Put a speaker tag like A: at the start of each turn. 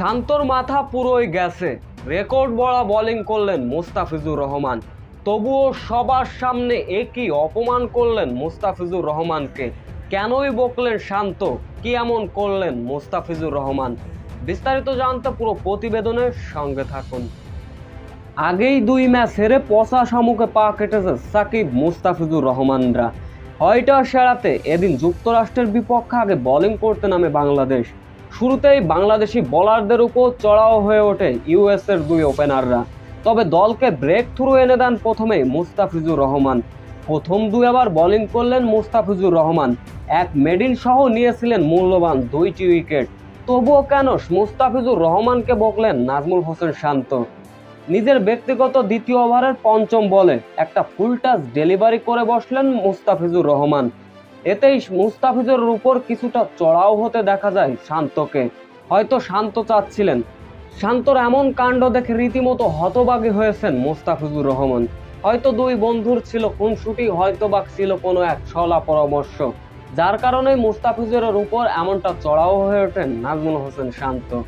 A: শান্তর মাথা পুরোই গেছে। রেকর্ড বড়া বোলিং করলেন মুস্তাফিজুর রহমান। তবুও সবার সামনে একই অপমান করলেন মুস্তাফিজুর রহমানকে। কেনই বকলেন শান্ত? কি এমন করলেন মুস্তাফিজুর রহমান? বিস্তারিত জানতে পুরো প্রতিবেদনের সঙ্গে থাকুন। আগেই দুই ম্যাচ হেরে পচা শামুকে পা কেটেছে সাকিব মুস্তাফিজুর রহমানরা। হয়টা সেরাতে এদিন যুক্তরাষ্ট্রের বিপক্ষে আগে বোলিং করতে নামে বাংলাদেশ। শুরুতেই বাংলাদেশি বোলারদের উপর চড়াও হয়ে ওঠে ইউএস এর দুই ওপেনাররা তবে দলকে ব্রেক থ্রু এনে দেন প্রথমেই মুস্তাফিজুর রহমান। প্রথম দুই আবার বোলিং করলেন মুস্তাফিজুর রহমান। এক মেডিন সহ নিয়েছিলেন মূল্যবান দুইটি উইকেট তবুও কেন মুস্তাফিজুর রহমানকে বকলেন নাজমুল হোসেন শান্ত? নিজের ব্যক্তিগত দ্বিতীয় ওভারের পঞ্চম বলে একটা ফুল টাচ ডেলিভারি করে বসলেন মুস্তাফিজুর রহমান। এতেই মুস্তাফিজুর উপর কিছুটা চড়াও হতে দেখা যায় শান্তকে। হয়তো শান্ত চাচ্ছিলেন। শান্তর এমন কাণ্ড দেখে রীতিমতো হতবাগী হয়েছেন মুস্তাফিজুর রহমান। হয়তো দুই বন্ধুর ছিল কোন শুটি হয়তো বা ছিল কোনো এক সলা পরামর্শ। যার কারণে মুস্তাফিজুরের উপর এমনটা চড়াও হয়ে ওঠেন নাজমুল হোসেন শান্ত।